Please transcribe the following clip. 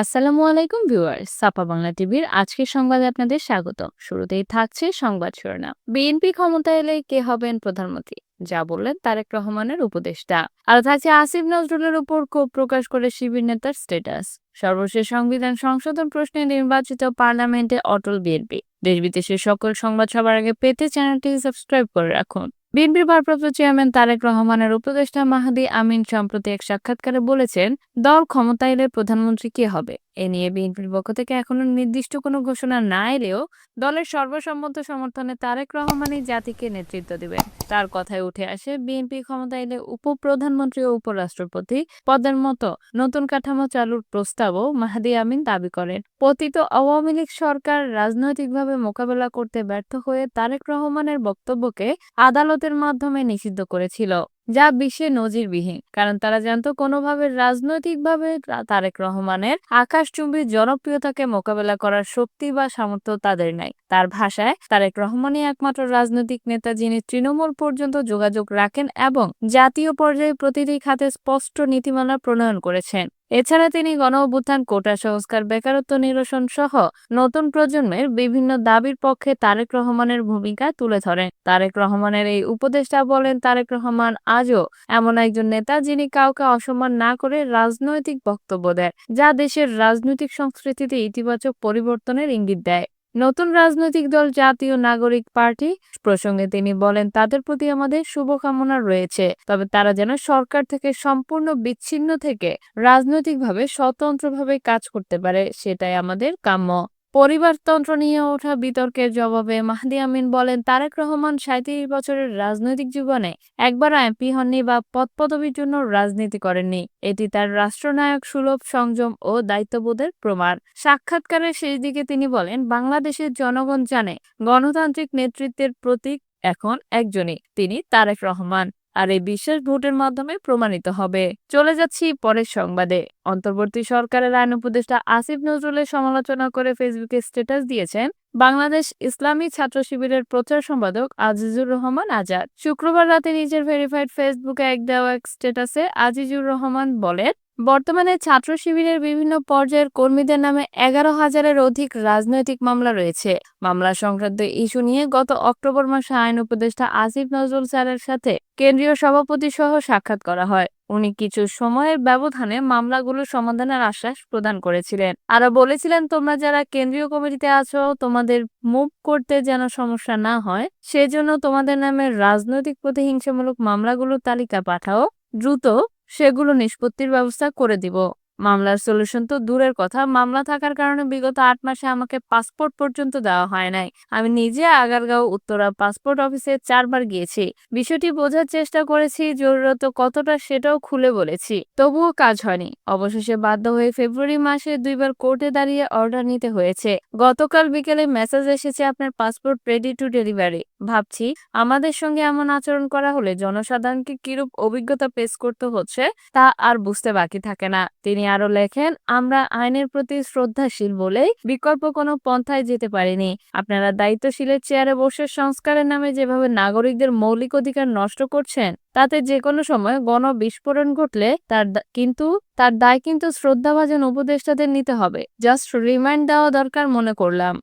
আসসালামু আলাইকুম ভিউয়ার্স, সাপা বাংলা টিভির আজকের সংবাদে আপনাদের স্বাগত শুরুতেই থাকছে সংবাদ শিরোনাম। বিএনপি ক্ষমতায় এলে কে হবেন প্রধানমন্ত্রী? যা বললেন তারেক রহমানের উপদেষ্টা। আর থাকছে আসিফ নজরুলের উপর ক্ষোভ প্রকাশ করে শিবির নেতার স্ট্যাটাস। সর্বশেষ সংবিধান সংশোধন প্রশ্নে নির্বাচিত পার্লামেন্টে অটল বিএনপি। দেশ বিদেশের সকল সংবাদ সবার আগে পেতে চ্যানেলটি সাবস্ক্রাইব করে রাখুন। বিএনপির ভারপ্রাপ্ত চেয়ারম্যান তারেক রহমানের উপদেষ্টা মাহাদি আমিন সম্প্রতি এক সাক্ষাৎকারে বলেছেন, দল ক্ষমতা এলে প্রধানমন্ত্রী কে হবে? এ নিয়ে বিএনপির পক্ষ থেকে এখনও নির্দিষ্ট কোনো ঘোষণা না এলেও দলের সর্বসম্মত সমর্থনে তারেক রহমানই জাতিকে নেতৃত্ব দিবেন। তার কথায় উঠে আসে, বিএনপি ক্ষমতায় এলে উপপ্রধানমন্ত্রী ও উপরাষ্ট্রপতি পদের মতো নতুন কাঠামো চালুর প্রস্তাবও মাহাদি আমিন দাবি করেন। পতিত আওয়ামী লীগ সরকার রাজনৈতিকভাবে মোকাবেলা করতে ব্যর্থ হয়ে তারেক রহমানের বক্তব্যকে আদালতের মাধ্যমে নিষিদ্ধ করেছিল। যা বিশ্বে নজিরবিহীন। কারণ তারা জানতো কোনোভাবে রাজনৈতিকভাবে তারেক রহমানের আকাশচুম্বী জনপ্রিয়তাকে মোকাবেলা করার শক্তি বা সামর্থ্য তাদের নাই। তার ভাষায় তারেক রহমানই একমাত্র রাজনৈতিক নেতা যিনি তৃণমূল পর্যন্ত যোগাযোগ রাখেন এবং জাতীয় পর্যায়ে প্রতিটি খাতে স্পষ্ট নীতিমালা প্রণয়ন করেছেন। এছাড়া তিনি গণ অভ্যুত্থান কোটা সংস্কার, বেকারত্ব নিরসন সহ নতুন প্রজন্মের বিভিন্ন দাবির পক্ষে তারেক রহমানের ভূমিকা তুলে ধরেন। তারেক রহমানের এই উপদেষ্টা বলেন, তারেক রহমান আজও এমন একজন নেতা যিনি কাউকে অসম্মান না করে রাজনৈতিক বক্তব্য দেয় যা দেশের রাজনৈতিক সংস্কৃতিতে ইতিবাচক পরিবর্তনের ইঙ্গিত দেয়। নতুন রাজনৈতিক দল, জাতীয় নাগরিক পার্টি প্রসঙ্গে তিনি বলেন, তাদের প্রতি আমাদের শুভকামনা রয়েছে, তবে তারা যেন সরকার থেকে সম্পূর্ণ বিচ্ছিন্ন থেকে রাজনৈতিকভাবে স্বতন্ত্রভাবে কাজ করতে পারে, সেটাই আমাদের কাম্য। পরিবারতন্ত্র নিয়ে ওঠা বিতর্কের জবাবে মাহদি আমিন বলেন, তারেক রহমান সাঁত্রিশ বছরের রাজনৈতিক জীবনে একবার এমপি হননি বা পদপদবীর জন্য রাজনীতি করেননি। এটি তার রাষ্ট্রনায়ক সুলভ সংযম ও দায়িত্ববোধের প্রমাণ। সাক্ষাৎকারের শেষ দিকে তিনি বলেন, বাংলাদেশের জনগণ জানে গণতান্ত্রিক নেতৃত্বের প্রতীক এখন একজনই, তিনি তারেক রহমান। আর এই বিশ্বাস ভোটের মাধ্যমে প্রমাণিত হবে। চলে যাচ্ছি পরের সংবাদে। অন্তর্বর্তী সরকারের আইন উপদেষ্টা আসিফ নজরুলের সমালোচনা করে ফেসবুকে স্ট্যাটাস দিয়েছেন, বাংলাদেশ ইসলামী ছাত্র শিবিরের প্রচার সম্পাদক আজিজুর রহমান আজাদ। শুক্রবার রাতে নিজের ভেরিফাইড ফেসবুকে এক দেওয়া এক স্ট্যাটাসে আজিজুর রহমান বলেন বর্তমানে ছাত্র শিবিরের বিভিন্ন পর্যায়ের কর্মীদের নামে এগারো হাজারের অধিক রাজনৈতিক মামলা রয়েছে। মামলা সংক্রান্ত ইস্যু নিয়ে গত অক্টোবর মাসে আইন উপদেষ্টা আসিফ নজরুল স্যারের সাথে কেন্দ্রীয় সভাপতি সহ সাক্ষাৎ করা হয়। উনি কিছু সময়ের ব্যবধানে মামলাগুলো সমাধানের আশ্বাস প্রদান করেছিলেন। আরও বলেছিলেন, তোমরা যারা কেন্দ্রীয় কমিটিতে আছো, তোমাদের মুভ করতে যেন সমস্যা না হয়, সেজন্য তোমাদের নামে রাজনৈতিক প্রতিহিংসামূলক মামলাগুলোর তালিকা পাঠাও। দ্রুত সেগুলো নিষ্পত্তির ব্যবস্থা করে দিব। মামলার সলিউশন তো দূরের কথা। মামলা থাকার কারণে বিগত আট মাসে আমাকে পাসপোর্ট পর্যন্ত দেওয়া হয় নাই। আমি নিজে আগারগাঁও উত্তরা পাসপোর্ট অফিসে চারবার গিয়েছি। বিষয়টি বোঝার চেষ্টা করেছি, জরুরত কতটা সেটাও খুলে বলেছি। তবুও কাজ হয়নি। অবশেষে বাধ্য হয়ে ফেব্রুয়ারি মাসে দুইবার কোর্টে দাঁড়িয়ে অর্ডার নিতে হয়েছে। গতকাল বিকেলে মেসেজ এসেছে আপনার পাসপোর্ট রেডি টু ডেলিভারি ভাবছি, আমাদের সঙ্গে এমন আচরণ করা হলে জনসাধারণকে কিরূপ অভিজ্ঞতা পেশ করতে হচ্ছে, তা আর বুঝতে বাকি থাকে না। তিনি আরও লেখেন, আমরা আইনের প্রতি শ্রদ্ধাশীল বলেই বিকল্প কোনো পন্থায় যেতে পারিনি। আপনারা দায়িত্বশীলের চেয়ারে বসে সংস্কারের নামে যেভাবে নাগরিকদের মৌলিক অধিকার নষ্ট করছেন, তাতে যে কোনো সময় গণ বিস্ফোরণ ঘটলে তার কিন্তু, তার দায় কিন্তু শ্রদ্ধাভাজন উপদেষ্টাদের নিতে হবে। জাস্ট রিমাইন্ড দেওয়া দরকার মনে করলাম।